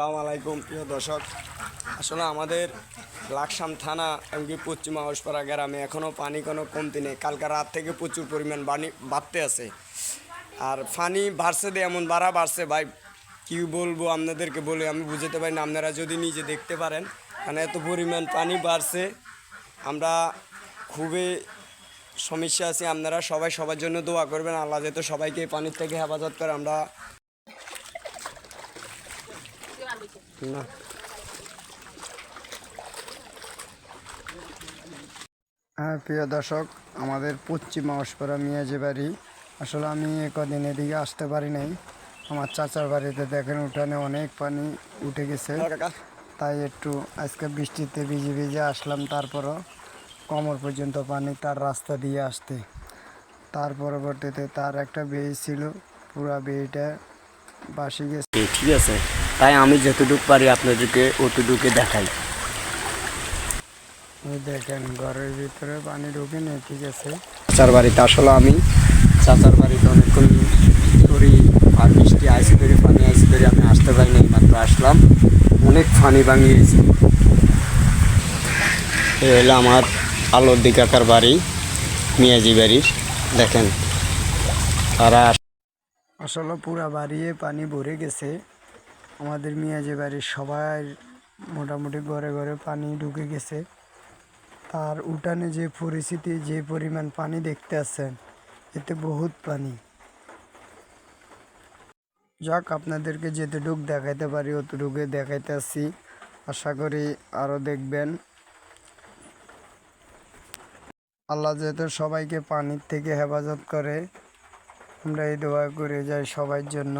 আসসালামু আলাইকুম, প্রিয় দর্শক। আসলে আমাদের লাকসাম থানা এমনকি পশ্চিম হাউসপাড়া গ্রামে এখনও পানি কোনো কমতি নেই। কালকে রাত থেকে প্রচুর পরিমাণ পানি বাড়তে আছে। আর পানি বাড়ছে দিয়ে এমন বাড়া বাড়ছে। ভাই, কি বলব আপনাদেরকে বলে আমি বুঝতে পারি না। আপনারা যদি নিজে দেখতে পারেন কারণ এত পরিমাণ পানি বাড়ছে। আমরা খুবই সমস্যা আছি। আপনারা সবাই সবার জন্য দোয়া করবেন। আল্লাহ যেহেতু সবাইকে পানির থেকে হেফাজত করে। আমরা না। হ্যাঁ প্রিয় দর্শক আমাদের পশ্চিম মাউসপাড়া মিয়াজি বাড়ি আসলে আমি কদিন এদিকে আসতে পারি নাই। আমার চাচার বাড়িতে দেখেন উঠানে অনেক পানি উঠে গেছে। তাই একটু আজকে বৃষ্টিতে ভিজে ভিজে আসলাম তারপরও কোমর পর্যন্ত পানি তার রাস্তা দিয়ে আসতে। তার পরবর্তীতে তার একটা বেই ছিল পুরা বেইটা বাসি গেছে। ঠিক আছে। তাই আমি যতটুকু পারি আপনাদেরকে অতটুকু দেখাই। দেখেন ঘরের ভিতরে পানি ঢুকেনি ঠিক আছে। চাচার বাড়িতে আসলে আমি চাচার বাড়িতে অনেকক্ষণ ধরি আর বৃষ্টি আইসি ধরে পানি আইসি ধরে আমি আসতে পারি নাই মাত্র আসলাম। অনেক পানি ভাঙিয়েছি এই হলো আমার আলোর দিকাকার বাড়ি মিয়াজি বাড়ির দেখেন। তারা আসলে পুরা বাড়িয়ে পানি ভরে গেছে। আমাদের মিয়াজি বাড়ির সবাই মোটামুটি ঘরে ঘরে পানি ঢুকে গেছে। তার উঠানে যে পরিস্থিতি, যে পরিমাণ পানি দেখতে আসছেন এতে বহুত পানি। যাক, আপনাদেরকে যেতটুক দেখাইতে পারি অতটুকু দেখাইতে আসছি। আশা করি আরও দেখবেন। আল্লাহ যেহেতু সবাইকে পানির থেকে হেফাজত করে, আমরা এই দোয়া করে যাই সবার জন্য।